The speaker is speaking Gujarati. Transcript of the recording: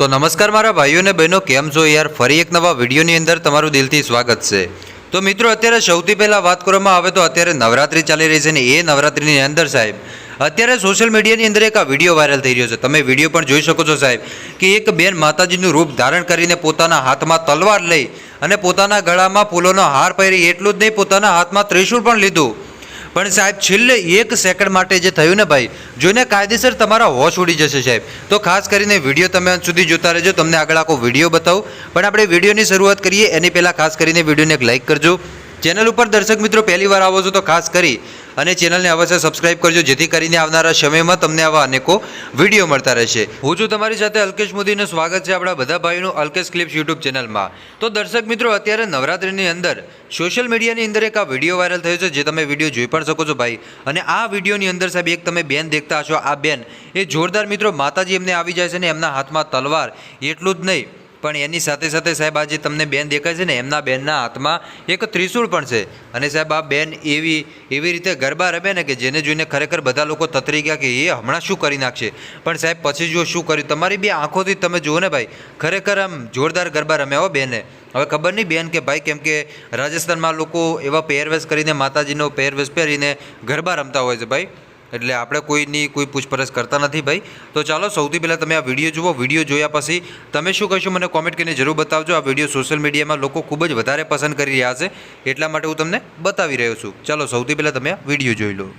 તો નમસ્કાર મારા ભાઈઓ અને બહેનો, કેમ છો યાર? ફરી એક નવા વિડીયોની અંદર તમારું દિલથી સ્વાગત છે. તો મિત્રો, અત્યારે સૌથી પહેલાં વાત કરવામાં આવે તો અત્યારે નવરાત્રિ ચાલી રહી છે ને એ નવરાત્રિની અંદર સાહેબ, અત્યારે સોશિયલ મીડિયાની અંદર એક આ વીડિયો વાયરલ થઈ રહ્યો છે. તમે વીડિયો પણ જોઈ શકો છો સાહેબ, કે એક બેન માતાજીનું રૂપ ધારણ કરીને પોતાના હાથમાં તલવાર લઈ અને પોતાના ગળામાં ફૂલોનો હાર પહેરી એટલું જ નહીં, પોતાના હાથમાં ત્રિશૂળ પણ લીધું. પણ સાહેબ, છેલ્લે એક સેકન્ડ માટે જે થયું ને ભાઈ, જોઈને કાયદેસર તમારા હોશ ઉડી જશે સાહેબ. તો ખાસ કરીને વીડિયો તમે અંત સુધી જોતા રહેજો, તમને આગળ આખો વીડિયો બતાવું. પણ આપણે વિડીયોની શરૂઆત કરીએ, એની પહેલાં ખાસ કરીને વિડીયોને એક લાઇક કરજો. ચેનલ ઉપર દર્શક મિત્રો પહેલી વાર આવો છો તો ખાસ કરી અને ચેનલને અવશ્ય સબસ્ક્રાઇબ કરજો, જેથી કરીને આવનારા સમયમાં તમને આવા અનેકો વીડિયો મળતા રહેશે. હું છું તમારી સાથે અલ્કેશ મોદીનું સ્વાગત છે આપણા બધા ભાઈનું અલ્કેશ ક્લિપ્સ યુટ્યુબ ચેનલમાં. તો દર્શક મિત્રો, અત્યારે નવરાત્રિની અંદર સોશિયલ મીડિયાની અંદર એક આ વીડિયો વાયરલ થયો છે, જે તમે વીડિયો જોઈ પણ શકો છો ભાઈ. અને આ વિડીયોની અંદર સાહેબ એક તમે બેન દેખતા હશો, આ બેન. એ જોરદાર મિત્રો, માતાજી એમને આવી જાય છે ને એમના હાથમાં તલવાર, એટલું જ નહીં. પણ એની સાથે સાથે સાહેબ આજે તમને બેન દેખાય છે ને, એમના બેનના હાથમાં એક ત્રિશૂળ પણ છે. અને સાહેબ આ બેન એવી એવી રીતે ગરબા રમે ને કે જેને જોઈને ખરેખર બધા લોકો તતરી ગયા કે એ હમણાં શું કરી નાખશે? પણ સાહેબ પછી જો શું કર્યું? તમારી બે આંખોથી તમે જુઓ ને ભાઈ, ખરેખર આમ જોરદાર ગરબા રમ્યા હો બેને. હવે ખબર નહીં બેન કે ભાઈ કેમ કે રાજસ્થાનમાં લોકો એવા પહેરવેશ કરીને માતાજીનો પહેરવેશ પહેરીને ગરબા રમતા હોય છે ભાઈ. એટલે આપણે કોઈની કોઈ પૂછપરછ કરતા નથી ભાઈ. તો ચાલો સૌથી પહેલાં તમે આ વીડિયો જુઓ, વીડિયો જોયા પછી તમે શું કહેશો મને કોમેન્ટ કરીને જરૂર બતાવજો. આ વીડિયો સોશિયલ મીડિયામાં લોકો ખૂબ જ વધારે પસંદ કરી રહ્યા છે, એટલા માટે હું તમને બતાવી રહ્યો છું. ચાલો સૌથી પહેલાં તમે આ વીડિયો જોઈ લો.